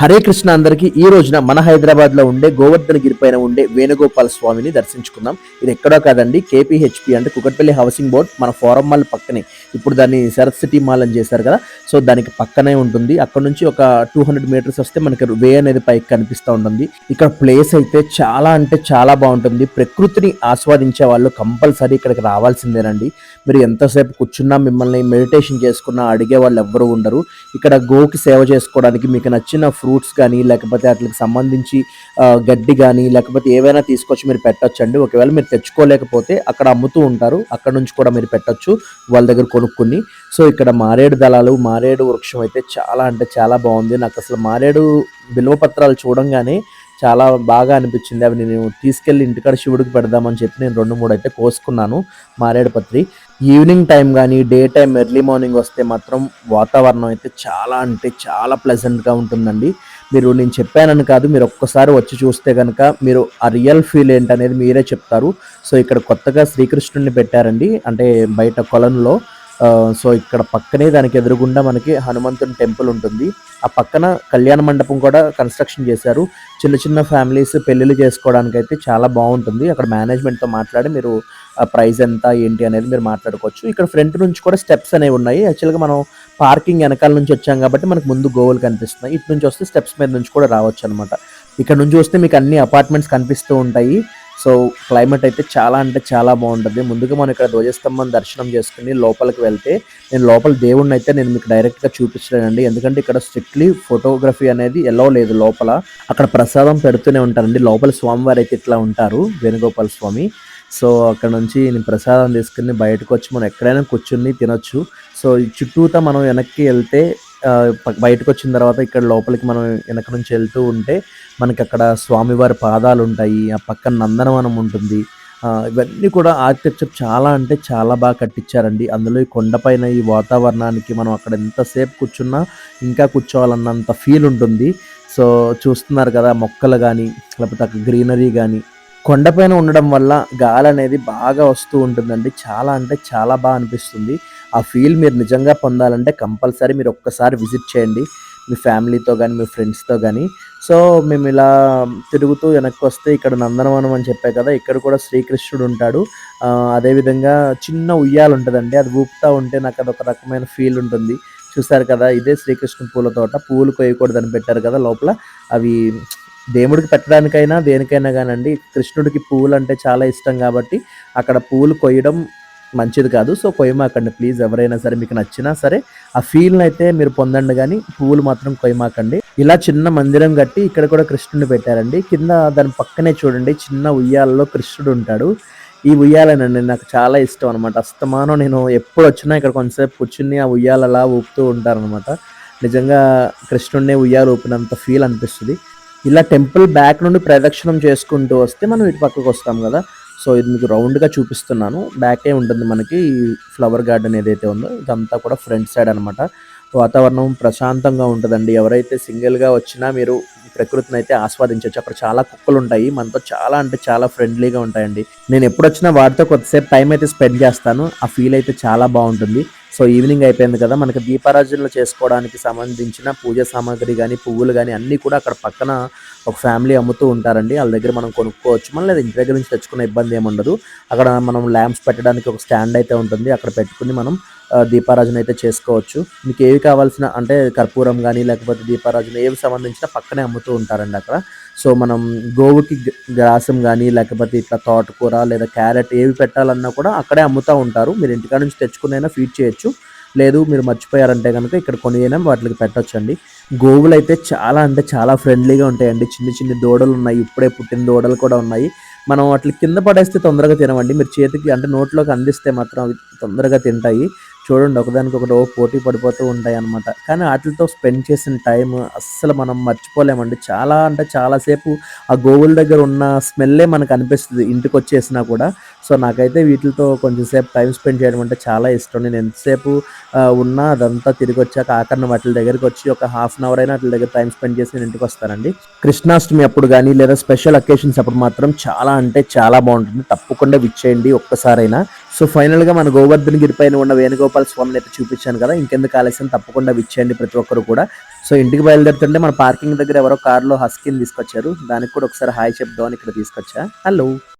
హరే కృష్ణ అందరికీ ఈ రోజున మన హైదరాబాద్లో ఉండే గోవర్ధన గిరి పైన ఉండే వేణుగోపాల స్వామిని దర్శించుకుందాం. ఇది ఎక్కడో కాదండి కేపీహెచ్పి అంటే కుకట్పల్లి హౌసింగ్ బోర్డ్ మన ఫోరం మాల్ పక్కనే. ఇప్పుడు దాన్ని శరత్ సిటీ మాల్ అని చేశారు కదా సో దానికి పక్కనే ఉంటుంది. అక్కడ నుంచి ఒక టూ హండ్రెడ్ మీటర్స్ వస్తే మనకి వే అనేది పైకి కనిపిస్తూ ఉంటుంది. ఇక్కడ ప్లేస్ అయితే చాలా అంటే చాలా బాగుంటుంది. ప్రకృతిని ఆస్వాదించే వాళ్ళు కంపల్సరీ ఇక్కడికి రావాల్సిందేనండి. మీరు ఎంతసేపు కూర్చున్నా మిమ్మల్ని మెడిటేషన్ చేసుకున్నా అడిగే వాళ్ళు ఎవ్వరూ ఉండరు. ఇక్కడ గోకి సేవ చేసుకోవడానికి మీకు నచ్చిన ఫ్రూట్స్ కానీ లేకపోతే వాటికి సంబంధించి గడ్డి కానీ లేకపోతే ఏవైనా తీసుకొచ్చి మీరు పెట్టచ్చండి. ఒకవేళ మీరు తెచ్చుకోలేకపోతే అక్కడ అమ్ముతూ ఉంటారు. అక్కడ నుంచి కూడా మీరు పెట్టొచ్చు. వాళ్ళ దగ్గర కొనుక్కుని. సో ఇక్కడ మారేడు దళాలు మారేడు వృక్షం అయితే చాలా అంటే చాలా బాగుంది. నాకు అసలు మారేడు బిల్వపత్రాలు చూడంగానే చాలా బాగా అనిపించింది. అవి నేను తీసుకెళ్ళి ఇంటికాడ శివుడికి పెడదామని చెప్పి నేను రెండు మూడు అయితే కోసుకున్నాను. మారేడు పత్రి. ఈవినింగ్ టైం కానీ డే టైం ఎర్లీ మార్నింగ్ వస్తే మాత్రం వాతావరణం అయితే చాలా అంటే చాలా ప్లెజెంట్గా ఉంటుందండి. మీరు నేను చెప్పానని కాదు మీరు ఒక్కసారి వచ్చి చూస్తే కనుక మీరు ఆ రియల్ ఫీల్ ఏంటనేది మీరే చెప్తారు. సో ఇక్కడ కొత్తగా శ్రీకృష్ణుడిని పెట్టారండి అంటే బయట కొలంలో. సో ఇక్కడ పక్కనే దానికి ఎదురుగుండా మనకి హనుమంతుని టెంపుల్ ఉంటుంది. ఆ పక్కన కళ్యాణ మండపం కూడా కన్స్ట్రక్షన్ చేశారు. చిన్న చిన్న ఫ్యామిలీస్ పెళ్ళిళ్ళు చేసుకోవడానికి అయితే చాలా బాగుంటుంది. అక్కడ మేనేజ్మెంట్తో మాట్లాడి మీరు ప్రైస్ ఎంత ఏంటి అనేది మీరు మాట్లాడుకోవచ్చు. ఇక్కడ ఫ్రంట్ నుంచి కూడా స్టెప్స్ అనేవి ఉన్నాయి. యాక్చువల్గా మనం పార్కింగ్ వెనకాల నుంచి వచ్చాం కాబట్టి మనకు ముందు గోవులు కనిపిస్తున్నాయి. ఇటు నుంచి వస్తే స్టెప్స్ మీద నుంచి కూడా రావచ్చు అనమాట ఇక్కడ నుంచి వస్తే మీకు అన్ని అపార్ట్మెంట్స్ కనిపిస్తూ ఉంటాయి. సో క్లైమేట్ అయితే చాలా అంటే చాలా బాగుంటుంది. ముందుగా మనం ఇక్కడ ధ్వజస్తంభం దర్శనం చేసుకుని లోపలికి వెళ్తే నేను లోపల దేవుడిని అయితే నేను మీకు డైరెక్ట్గా చూపించలేనండి. ఎందుకంటే ఇక్కడ స్ట్రిక్ట్లీ ఫోటోగ్రఫీ అనేది ఎలా లేదు లోపల. అక్కడ ప్రసాదం పెడుతూనే ఉంటారండి. లోపల స్వామివారు అయితే ఇట్లా ఉంటారు. వేణుగోపాల స్వామి. సో అక్కడ నుంచి నేను ప్రసాదం తీసుకుని బయటకు వచ్చి మనం ఎక్కడైనా కూర్చుని తినొచ్చు. సో ఈ చుట్టూతా మనం వెనక్కి వెళ్తే బయటకు వచ్చిన తర్వాత ఇక్కడ లోపలికి మనం వెనక నుంచి వెళ్తూ ఉంటే మనకి అక్కడ స్వామివారి పాదాలు ఉంటాయి. ఆ పక్కన నందనవనం ఉంటుంది. ఇవన్నీ కూడా ఆర్కిటెక్చర్ చాలా అంటే చాలా బాగా కట్టించారండి. అందులో ఈ కొండపైన ఈ వాతావరణానికి మనం అక్కడ ఎంతసేపు కూర్చున్నా ఇంకా కూర్చోవాలన్నంత ఫీల్ ఉంటుంది. సో చూస్తున్నారు కదా మొక్కలు కానీ లేకపోతే అక్కడ గ్రీనరీ కానీ కొండపైన ఉండడం వల్ల గాలి అనేది బాగా వస్తూ ఉంటుందండి. చాలా అంటే చాలా బాగా అనిపిస్తుంది. ఆ ఫీల్ మీరు నిజంగా పొందాలంటే కంపల్సరీ మీరు ఒక్కసారి విజిట్ చేయండి. మీ ఫ్యామిలీతో కానీ మీ ఫ్రెండ్స్తో కానీ సో మేము ఇలా తిరుగుతూ వెనక్కి వస్తే ఇక్కడ నందనవనం అని చెప్పే కదా ఇక్కడ కూడా శ్రీకృష్ణుడు ఉంటాడు. అదేవిధంగా చిన్న ఉయ్యాలు ఉంటుందండి. అది ఊపుతా ఉంటే నాకు అదొక రకమైన ఫీల్ ఉంటుంది. చూసారు కదా ఇదే శ్రీకృష్ణ పూల తోట. పూలు కొయ్యకూడదని పెట్టారు కదా లోపల. అవి దేవుడికి పెట్టడానికైనా దేనికైనా కానండి కృష్ణుడికి పువ్వులు అంటే చాలా ఇష్టం కాబట్టి అక్కడ పువ్వులు కొయ్యడం మంచిది కాదు. సో కొయ్యమాకండి ప్లీజ్ ఎవరైనా సరే మీకు నచ్చినా సరే ఆ ఫీల్ని అయితే మీరు పొందండి కానీ పువ్వులు మాత్రం కొయ్యమాకండి. ఇలా చిన్న మందిరం కట్టి ఇక్కడ కూడా కృష్ణుడిని పెట్టారండి. కింద దాని పక్కనే చూడండి చిన్న ఉయ్యాలలో కృష్ణుడు ఉంటాడు. ఈ ఉయ్యాలనండి నాకు చాలా ఇష్టం అనమాట అస్తమానం నేను ఎప్పుడు వచ్చినా ఇక్కడ కొంతసేపు కూర్చుని ఆ ఉయ్యాలలా ఊపుతూ ఊపుతూ ఉంటారనమాట నిజంగా కృష్ణుడినే ఉయ్యాల ఊపినంత ఫీల్ అనిపిస్తుంది. ఇలా టెంపుల్ బ్యాక్ నుండి ప్రదక్షిణం చేసుకుంటూ వస్తే మనం ఇటు పక్కకు వస్తాం కదా. సో ఇది మీకు రౌండ్గా చూపిస్తున్నాను. బ్యాకే ఉంటుంది మనకి ఈ ఫ్లవర్ గార్డెన్ ఏదైతే ఉందో ఇదంతా కూడా ఫ్రంట్ సైడ్ అనమాట వాతావరణం ప్రశాంతంగా ఉంటుందండి. ఎవరైతే సింగిల్గా వచ్చినా మీరు ప్రకృతిని అయితే ఆస్వాదించవచ్చు. అక్కడ చాలా కుక్కలు ఉంటాయి మనతో చాలా అంటే చాలా ఫ్రెండ్లీగా ఉంటాయండి. నేను ఎప్పుడు వచ్చినా వాటితో కొద్దిసేపు టైం అయితే స్పెండ్ చేస్తాను. ఆ ఫీల్ అయితే చాలా బాగుంటుంది. సో ఈవినింగ్ అయిపోయింది కదా మనకి దీపారాజనలు చేసుకోవడానికి సంబంధించిన పూజ సామాగ్రి కానీ పువ్వులు కానీ అన్నీ కూడా అక్కడ పక్కన ఒక ఫ్యామిలీ అమ్ముతూ ఉంటారండి. వాళ్ళ దగ్గర మనం కొనుక్కోవచ్చు. మనం లేదా ఇంటి దగ్గర నుంచి తెచ్చుకునే ఇబ్బంది ఏమి ఉండదు అక్కడ మనం ల్యాంప్స్ పెట్టడానికి ఒక స్టాండ్ అయితే ఉంటుంది. అక్కడ పెట్టుకుని మనం దీపారాజన అయితే చేసుకోవచ్చు. మీకు ఏవి కావాల్సిన అంటే కర్పూరం కానీ లేకపోతే దీపారాజన ఏవి సంబంధించిన పక్కనే అమ్ముతూ ఉంటారండి అక్కడ. సో మనం గోవుకి గ్రాసం కానీ లేకపోతే ఇట్లా తోటకూర లేదా క్యారెట్ ఏవి పెట్టాలన్నా కూడా అక్కడే అమ్ముతూ ఉంటారు. మీరు ఇంటికాడ నుంచి తెచ్చుకునైనా ఫీడ్ చేయొచ్చు. లేదు మీరు మర్చిపోయారంటే కనుక ఇక్కడ కొన్ని అయినా వాటికి పెట్టొచ్చండి. గోవులు అయితే చాలా అంటే చాలా ఫ్రెండ్లీగా ఉంటాయండి. చిన్న చిన్న దూడలు ఉన్నాయి. ఇప్పుడే పుట్టిన దూడలు కూడా ఉన్నాయి. మనం వాటిని కింద పడేస్తే తొందరగా తినవండి మీరు చేతికి అంటే నోట్లోకి అందిస్తే మాత్రం అవి తొందరగా తింటాయి. చూడండి ఒకదానికొకటి ఓ పోటీ పడిపోతూ ఉంటాయి అన్నమాట. కానీ వాటితో స్పెండ్ చేసిన టైం అస్సలు మనం మర్చిపోలేమండి. చాలా అంటే చాలాసేపు ఆ గోవుల దగ్గర ఉన్న స్మెల్లే మనకు అనిపిస్తుంది. ఇంటికి వచ్చేసినా కూడా సో నాకైతే వీటితో కొంచెం సేపు టైం స్పెండ్ చేయడం అంటే చాలా ఇష్టం. నేను ఎంతసేపు ఉన్నా అదంతా తిరిగి వచ్చాక ఆఖరణ వాటి దగ్గరికి వచ్చి ఒక హాఫ్ అన్ అవర్ అయినా వాటి దగ్గర టైం స్పెండ్ చేసి నేను ఇంటికి వస్తానండి. కృష్ణాష్టమి అప్పుడు కానీ లేదా స్పెషల్ అకేషన్స్ అప్పుడు మాత్రం చాలా అంటే చాలా బాగుంటుంది. తప్పకుండా విచ్చేయండి ఒక్కసారైనా. సో ఫైనల్గా మన గోవర్ధన్ గిరిపైన ఉన్న వేణుగోపాల స్వామిని అయితే చూపించాను కదా ఇంకెందుకు ఆలస్యం తప్పకుండా విచ్చేయండి ప్రతి ఒక్కరు కూడా. సో ఇంటికి బయలుదేరుతుంటే మన పార్కింగ్ దగ్గర ఎవరో కార్లో హస్కిన్ తీసుకొచ్చారు. దానికి కూడా ఒకసారి హాయ్ చెప్దామని ఇక్కడ తీసుకొచ్చా. హలో.